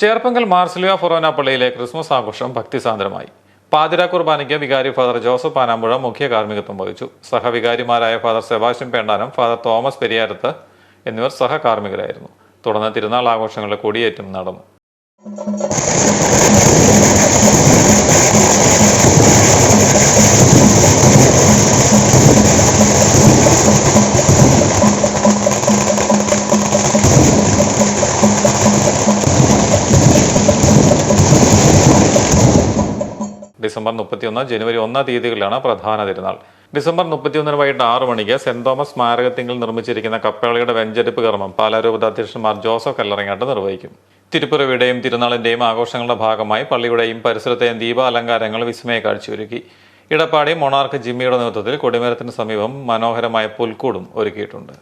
ചേർപ്പങ്കൽ മാർസിലിയ ഫൊറോന പള്ളിയിലെ ക്രിസ്മസ് ആഘോഷം ഭക്തിസാന്ദ്രമായി. പാതിര കുർബാനയ്ക്ക് വികാരി ഫാദർ ജോസഫ് പാനാമ്പുഴ മുഖ്യ കാർമ്മികത്വം വഹിച്ചു. സഹവികാരിമാരായ father Sebastian Pendanam father Thomas Periyarath എന്നിവർ സഹകാർമ്മികരായിരുന്നു. തുടർന്ന് തിരുനാൾ ആഘോഷങ്ങളുടെ കൊടിയേറ്റം നടന്നു. ഡിസംബർ മുപ്പത്തിയൊന്ന് ജനുവരി ഒന്നാം തീയതികളിലാണ് പ്രധാന തിരുനാൾ. ഡിസംബർ മുപ്പത്തിയൊന്നിന് വൈകിട്ട് ആറ് മണിക്ക് സെന്റ് തോമസ് സ്മാരകത്തിങ്കിൽ നിർമ്മിച്ചിരിക്കുന്ന കപ്പേളയുടെ വെഞ്ചരിപ്പ് കർമ്മം പാലാരൂപത അധ്യക്ഷന്മാർ ജോസഫ് കല്ലറങ്ങാട്ട് നിർവഹിക്കും. തിരുപ്പിറവിയുടെയും തിരുനാളിന്റെയും ആഘോഷങ്ങളുടെ ഭാഗമായി പള്ളിയുടെയും പരിസരത്തെയും ദീപാലങ്കാരങ്ങൾ വിസ്മയ കാഴ്ചയൊരുക്കി. ഇടപ്പാടി മൊണാർക്ക് ജിമ്മിയുടെ നേതൃത്വത്തിൽ കൊടിമരത്തിന് സമീപം മനോഹരമായ പുൽക്കൂടും ഒരുക്കിയിട്ടുണ്ട്.